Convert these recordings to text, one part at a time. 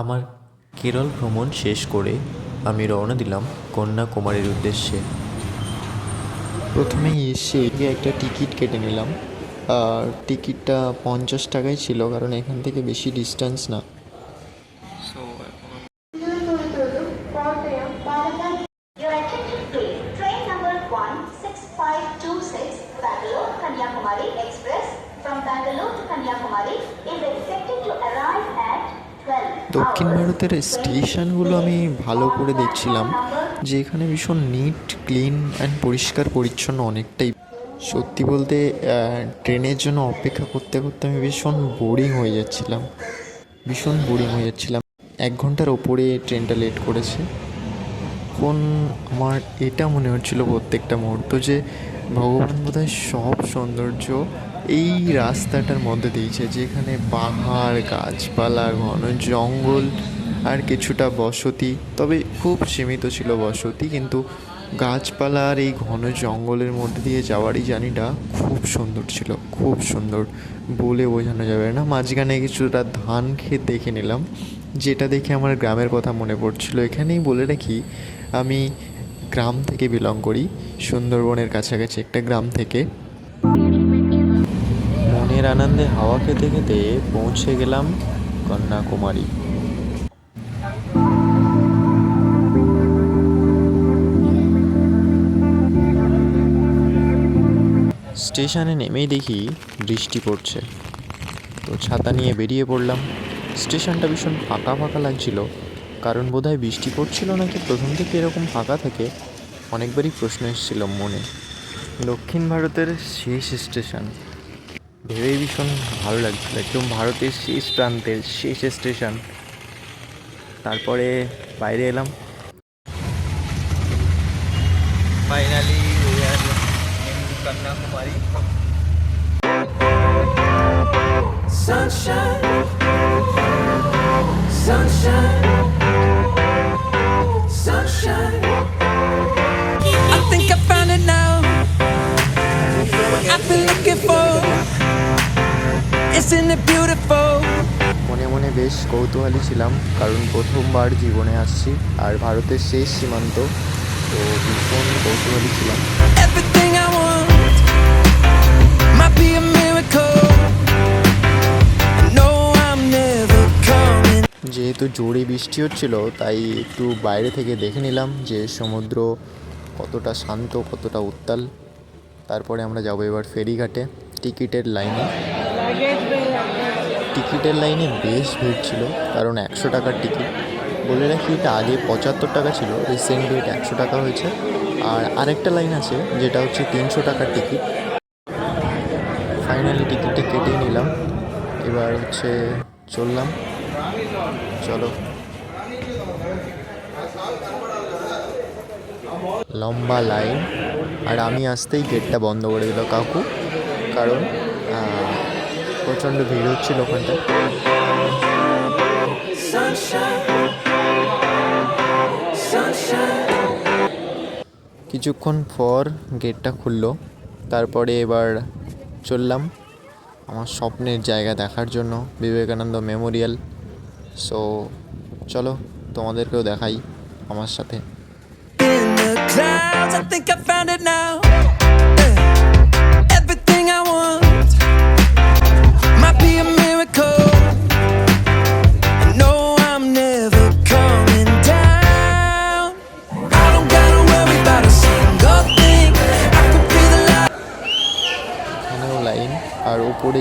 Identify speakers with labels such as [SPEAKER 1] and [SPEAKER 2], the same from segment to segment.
[SPEAKER 1] আমার কেরল ভ্রমণ শেষ করে আমি রওনা দিলাম কন্যাকুমারীর উদ্দেশ্যে। প্রথমেই এসে একটা টিকিট কেটে নিলাম। আর টিকিটটা পঞ্চাশ টাকাই ছিল কারণ এখান থেকে বেশি ডিস্টেন্স না। দক্ষিণ ভারতের স্টেশনগুলো আমি ভালো করে দেখছিলাম যে এখানে ভীষণ নিট ক্লিন অ্যান্ড পরিষ্কার পরিচ্ছন্ন অনেকটাই। সত্যি বলতে ট্রেনের জন্য অপেক্ষা করতে করতে আমি ভীষণ বোরিং হয়ে যাচ্ছিলাম। ভীষণ বোরিং হয়ে যাচ্ছিলাম। এক ঘণ্টার ওপরে ট্রেনটা লেট করেছে। এখন আমার এটা মনে হচ্ছিল প্রত্যেকটা মুহূর্ত যে ভগবান বোধহয় সব সৌন্দর্য এই রাস্তাটার মধ্যে দিয়েছে, যেখানে পাহাড়, গাছপালা, ঘন জঙ্গল আর কিছুটা বসতি। তবে খুব সীমিত ছিল বসতি, কিন্তু গাছপালা আর এই ঘন জঙ্গলের মধ্যে দিয়ে যাওয়ারই জার্নিটা খুব সুন্দর ছিল, খুব সুন্দর। বলে বোঝানো যাবে না। মাঝখানে কিছুটা ধান ক্ষেত দেখে নিলাম, যেটা দেখে আমার গ্রামের কথা মনে পড়ছিল। এখানেই বলে রাখি, আমি গ্রাম থেকে বিলং করি, সুন্দরবনের কাছাকাছি একটা গ্রাম থেকে। মনের আনন্দে হাওয়া খেতে খেতে পৌঁছে গেলাম কন্যাকুমারী। স্টেশনে নেমেই দেখি বৃষ্টি পড়ছে। তো ছাতা নিয়ে বেরিয়ে পড়লাম। স্টেশনটা ভীষণ ফাঁকা ফাঁকা লাগছিল। কারণ বোধহয় বৃষ্টি পড়ছিল নাকি প্রথম থেকে এরকম ফাঁকা থাকে? অনেকবারই প্রশ্ন এসেছিল মনে। দক্ষিণ ভারতের শেষ স্টেশন। ভেবেই ভীষণ ভালো লাগছিল একদম ভারতের শেষ প্রান্তের শেষ স্টেশন। তারপরে বাইরে এলাম।
[SPEAKER 2] Finally I've Isn't it beautiful?
[SPEAKER 1] মনে মনে বেশ কৌতূহলী ছিলাম কারণ প্রথমবার জীবনে আসছি আর ভারতের শেষ সীমান্ত। তো ভীষণ কৌতূহলী ছিলাম. যেহেতু জোরে বৃষ্টি হচ্ছিল তাই একটু বাইরে থেকে দেখে নিলাম যে সমুদ্র কতটা শান্ত কতটা উত্তাল। তারপরে আমরা যাব এবার ফেরিঘাটে টিকিটের লাইনে। টিকিটের লাইনে বেশ ভিড় ছিল, কারণ একশো টাকার টিকিট। বলে রাখি, এটা আগে পঁচাত্তর টাকা ছিল রিসেন্টলি এটা একশো টাকা হয়েছে। আর আরেকটা লাইন আছে, যেটা হচ্ছে তিনশো টাকার টিকিট। ফাইনালি টিকিটটা কেটে নিলাম। এবার হচ্ছে চললাম। চলো। লম্বা লাইন। আর আমি আসতেই গেটটা বন্ধ করে দিল কাকু, কারণ প্রচণ্ড ভিড় হচ্ছিল ওখানটায়. কিছুক্ষণ পর গেটটা খুললো তারপরে এবার চললাম আমার স্বপ্নের জায়গা দেখার জন্য বিবেকানন্দ মেমোরিয়াল সো চলো তোমাদেরকেও দেখাই আমার সাথে
[SPEAKER 2] clouds, I think I found it now.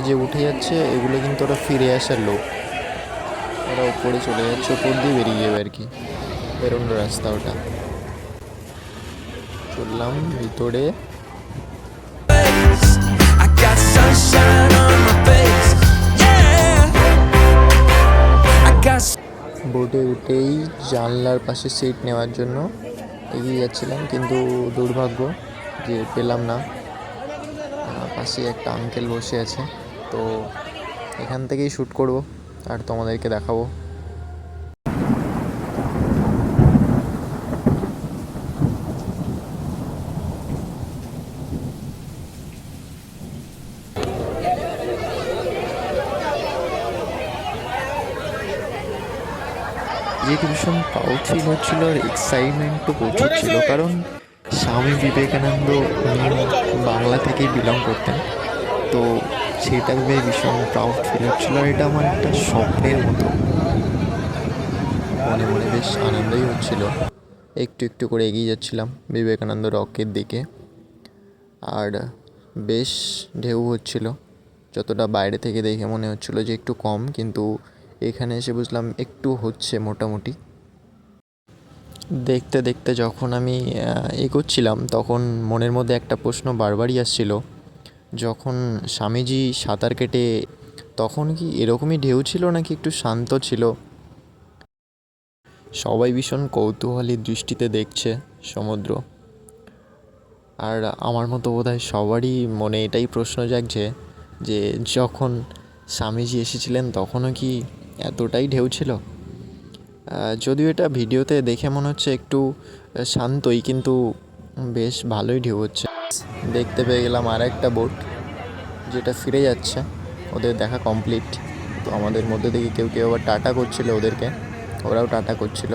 [SPEAKER 1] যে উঠে যাচ্ছে এগুলো কিন্তু ওরা ফিরে আসার লোক। ওরা ওপরে চলে যাচ্ছে ওপর দিয়ে বেরিয়ে যাবে আর কি। বেরোনো রাস্তা ওটা। চললাম ভিতরে। বোটে উঠেই জানলার পাশে সিট নেওয়ার জন্য এগিয়ে যাচ্ছিলাম কিন্তু দুর্ভাগ্য যে পেলাম না। পাশে একটা আঙ্কেল বসে আছে। তো এখান থেকেই শ্যুট করব আর তোমাদেরকে দেখাবো। নিজেকে ভীষণ প্রাউড ফিল হচ্ছিল আর এক্সাইটমেন্টও প্রচুর ছিল, কারণ স্বামী বিবেকানন্দ উনি বাংলা থেকেই বিলং করতেন। তো সেটা ভেবে ভীষণ প্রাউড ফিল হচ্ছিল আর এটা আমার একটা স্বপ্নের মতো। মনে মনে বেশ আনন্দই হচ্ছিল। একটু একটু করে এগিয়ে যাচ্ছিলাম বিবেকানন্দ রকের দিকে। আর বেশ ঢেউ হচ্ছিল। যতটা বাইরে থেকে দেখে মনে হচ্ছিল যে একটু কম, কিন্তু এখানে এসে বুঝলাম একটু হচ্ছে মোটামুটি। দেখতে দেখতে যখন আমি এগোচ্ছিলাম, তখন মনের মধ্যে একটা প্রশ্ন বারবারই আসছিল। যখন স্বামীজি সাঁতার কেটে, তখন কি এরকমই ঢেউ ছিল নাকি একটু শান্ত ছিল? সবাই ভীষণ কৌতূহলী দৃষ্টিতে দেখছে সমুদ্র। আর আমার মতো বোধহয় সবারই মনে এটাই প্রশ্ন জাগছে যে, যখন স্বামীজি এসেছিলেন, তখনও কি এতটাই ঢেউ ছিল? যদিও এটা ভিডিওতে দেখে মনে হচ্ছে একটু শান্তই, কিন্তু বেশ ভালোই ঢেউ হচ্ছে। দেখতে পেয়ে গেলাম আর একটা বোট যেটা ফিরে যাচ্ছে, ওদের দেখা কমপ্লিট তো আমাদের মধ্যে থেকে কেউ কেউ আবার টাটা করছিল ওদেরকে, ওরাও টাটা করছিল।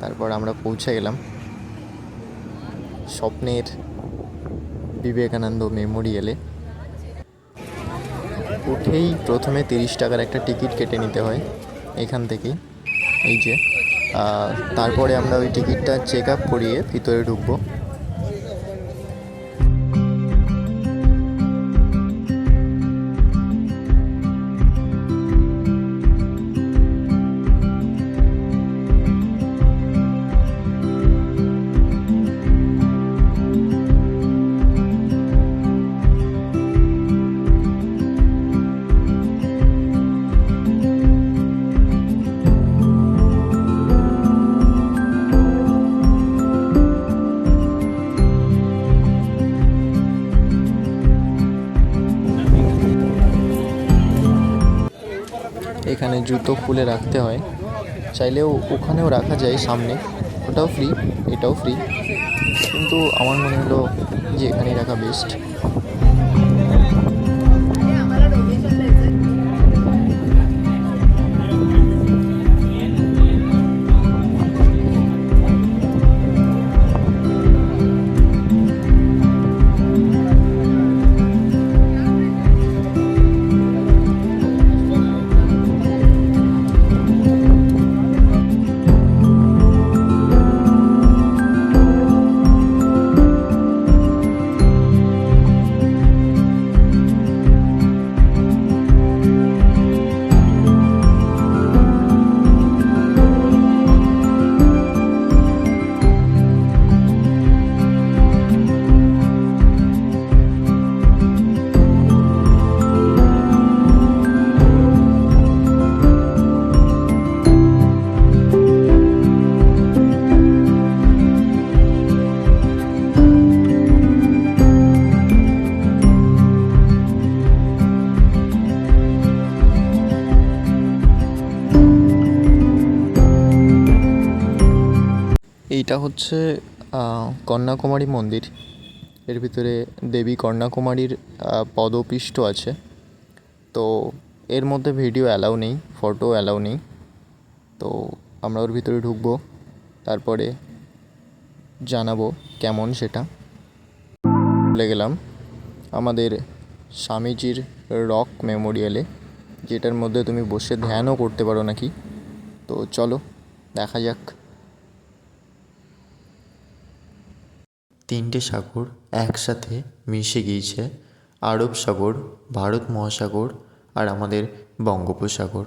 [SPEAKER 1] তারপর আমরা পৌঁছে গেলাম। স্বপ্নের বিবেকানন্দ মেমোরিয়ালে। উঠেই প্রথমে তিরিশ টাকার একটা টিকিট কেটে নিতে হয় এখান থেকেই। এই যে তারপরে আমরা ওই টিকিটটা চেক আপ করিয়ে ভিতরে ঢুকবো। জুতো খুলে রাখতে হয়। চাইলেও ওখানেও রাখা যায় সামনে। ওটাও ফ্রি এটাও ফ্রি কিন্তু আমার মনে হলো যে এখানেই রাখা বেস্ট এইটা হচ্ছে কন্যাকুমারী মন্দির। এর ভিতরে দেবী কন্যাকুমারীর পদপিষ্ট আছে। তো এর মধ্যে ভিডিও অ্যালাউ নেই, ফটো অ্যালাউ নেই। তো আমরা ওর ভিতরে ঢুকবো, তারপরে জানাব কেমন সেটা। চলে গেলাম, আমাদের স্বামীজির রক মেমোরিয়ালে, যেটার মধ্যে তুমি বসে ধ্যানও করতে পারো নাকি। তো চলো, দেখা যাক। তিনটে সাগর একসাথে মিশে গিয়েছে, আরব সাগর, ভারত মহাসাগর আর আমাদের বঙ্গোপসাগর।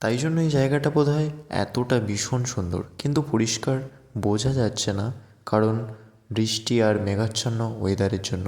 [SPEAKER 1] তাই জন্য এই জায়গাটা বোধ হয় এতটা ভীষণ সুন্দর। কিন্তু পরিষ্কার বোঝা যাচ্ছে না, কারণ বৃষ্টি আর মেঘাচ্ছন্ন ওয়েদারের জন্য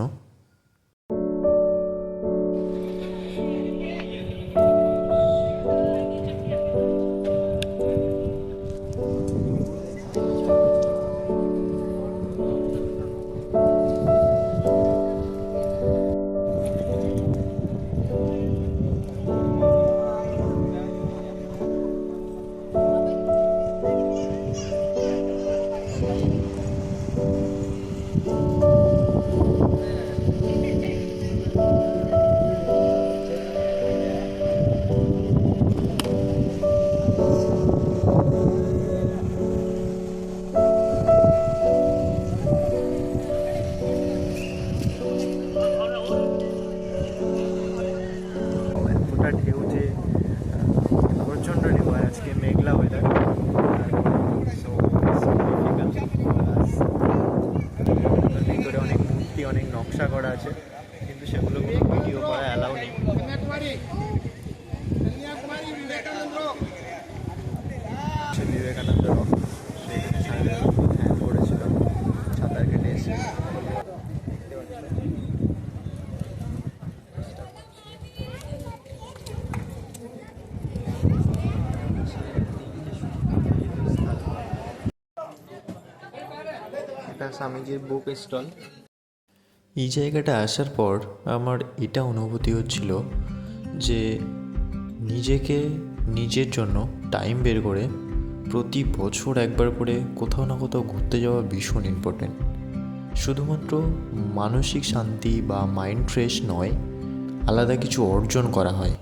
[SPEAKER 3] স্বামীজির বুক স্টল
[SPEAKER 1] এই জায়গাটা আসার পর আমার এটা অনুভূতি হচ্ছিল যে নিজেকে, নিজের জন্য টাইম বের করে প্রতি বছর একবার করে কোথাও না কোথাও ঘুরতে যাওয়া ভীষণ ইম্পর্টেন্ট শুধুমাত্র মানসিক শান্তি বা মাইন্ড ফ্রেশ নয়, আলাদা কিছু অর্জন করা হয়।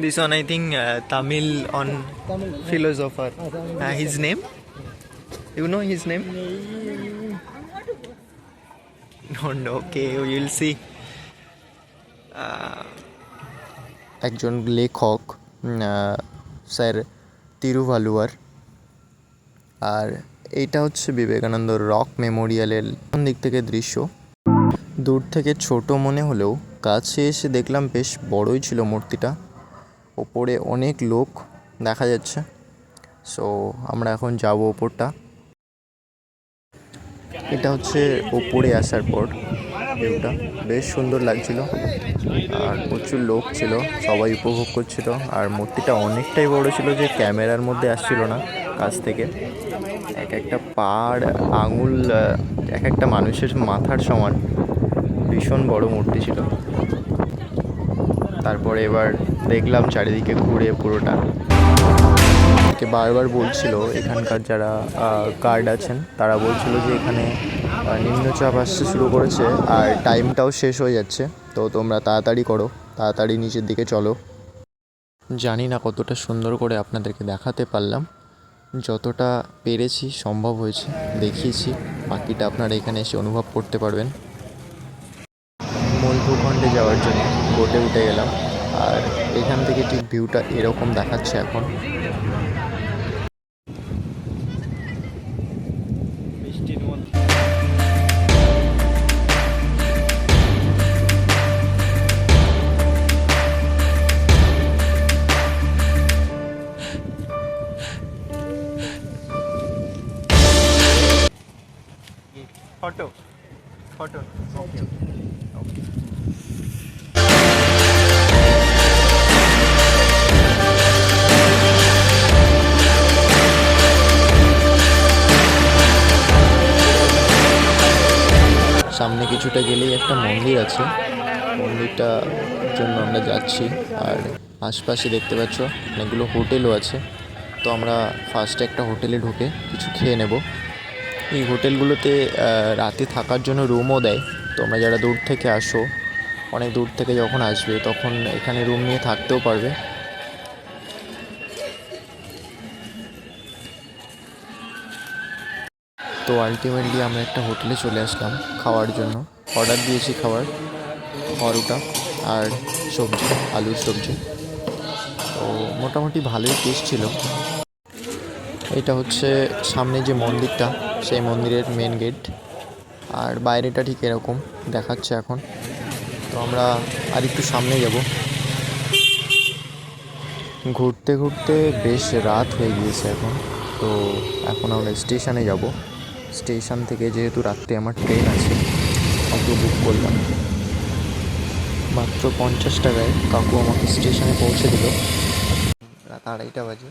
[SPEAKER 3] This one, I think, uh, Tamil on philosopher. Uh, his name? You know his name? No, no. Okay, we will see. Uh,
[SPEAKER 1] একজন লেখক স্যার তিরুভালুয়ার আর এইটা হচ্ছে বিবেকানন্দ রক মেমোরিয়ালের কোন দিক থেকে দৃশ্য দূর থেকে ছোট মনে হলেও কাছে এসে দেখলাম বেশ বড়ই ছিল মূর্তিটা ওপরে অনেক লোক দেখা যাচ্ছে। সো আমরা এখন যাব ওপরটা। এটা হচ্ছে ওপরে আসার পর ভিউটা। বেশ সুন্দর লাগছিল। আর প্রচুর লোক ছিল, সবাই উপভোগ করছিল। আর মূর্তিটা অনেকটাই বড় ছিল যে ক্যামেরার মধ্যে আসছিল না কাছ থেকে। এক একটা পাড়, আঙুল, এক একটা মানুষের মাথার সমান ভীষণ বড় মূর্তি ছিল। তারপরে এবার দেখলাম চারিদিকে ঘুরে পুরোটা। বারবার বলছিল এখানকার যারা গার্ড আছেন, তারা বলছিল যে এখানে নিম্নচাপ আসতে শুরু করেছে আর টাইমটাও শেষ হয়ে যাচ্ছে। তো তোমরা তাড়াতাড়ি করো, তাড়াতাড়ি নিচের দিকে চলো। জানি না কতটা সুন্দর করে আপনাদেরকে দেখাতে পারলাম। যতটা পেরেছি সম্ভব হয়েছে, দেখিয়েছি। বাকিটা আপনারা এখানে এসে অনুভব করতে পারবেন। মূল ভূখণ্ডে যাওয়ার জন্য। বোটে উঠে গেলাম। আর এখান থেকে ঠিক ভিউটা এরকম দেখাচ্ছে এখন।
[SPEAKER 3] Photo photo.
[SPEAKER 1] সামনে কিছুটা গেলেই একটা মন্দির আছে। মন্দিরটা জন্য আমরা যাচ্ছি। আর আশপাশে দেখতে পাচ্ছ অনেকগুলো হোটেলও আছে। তো আমরা ফার্স্টে একটা হোটেলে ঢুকে কিছু খেয়ে নেব। এই হোটেলগুলোতে রাতে থাকার জন্য রুমও দেয়। তোমরা যারা দূর থেকে আসো, অনেক দূর থেকে যখন আসবে, তখন এখানে রুম নিয়ে থাকতেও পারবে। তো আলটিমেটলি আমরা একটা হোটেলে চলে আসলাম খাওয়ার জন্য। অর্ডার দিয়েছি খাবার, পরোটা আর সবজি, আলুর সবজি। তো মোটামুটি ভালোই টেস্ট ছিল। এটা হচ্ছে সামনে যে মন্দিরটা, সেই মন্দিরের মেন গেট আর বাইরেটা ঠিক এরকম দেখাচ্ছে এখন। তো আমরা আর একটু সামনে যাব। ঘুরতে ঘুরতে বেশ রাত হয়ে গিয়েছে এখন। তো এখন আমরা স্টেশনে যাব। স্টেশন থেকে যেহেতু রাত্রে আমার ট্রেন আছে, অটো বুক করলাম। মাত্র পঞ্চাশ টাকায় কাকু আমাকে স্টেশনে পৌঁছে দিল। রাত আড়াইটা বাজে।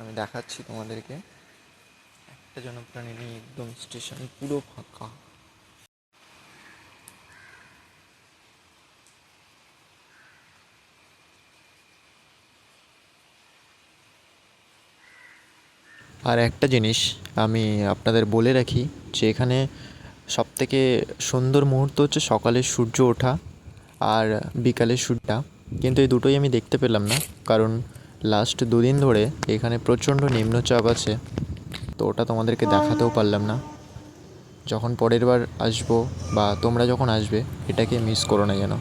[SPEAKER 1] আমি দেখাচ্ছি তোমাদেরকে। একটা জনপ্রাণী নিয়ে একদম স্টেশন পুরো ফাঁকা। আর একটা জিনিস আমি আপনাদের বলে রাখি যে এখানে সবথেকে সুন্দর মুহূর্ত হচ্ছে সকালের সূর্য ওঠা আর বিকালের সূর্যটা কিন্তু এই দুটোই আমি দেখতে পেলাম না, কারণ লাস্ট দুদিন ধরে এখানে প্রচণ্ড নিম্নচাপ আছে। তো ওটা তোমাদেরকে দেখাতেও পারলাম না। যখন পরের বার আসব বা তোমরা যখন আসবে, এটাকে মিস করো না যেন।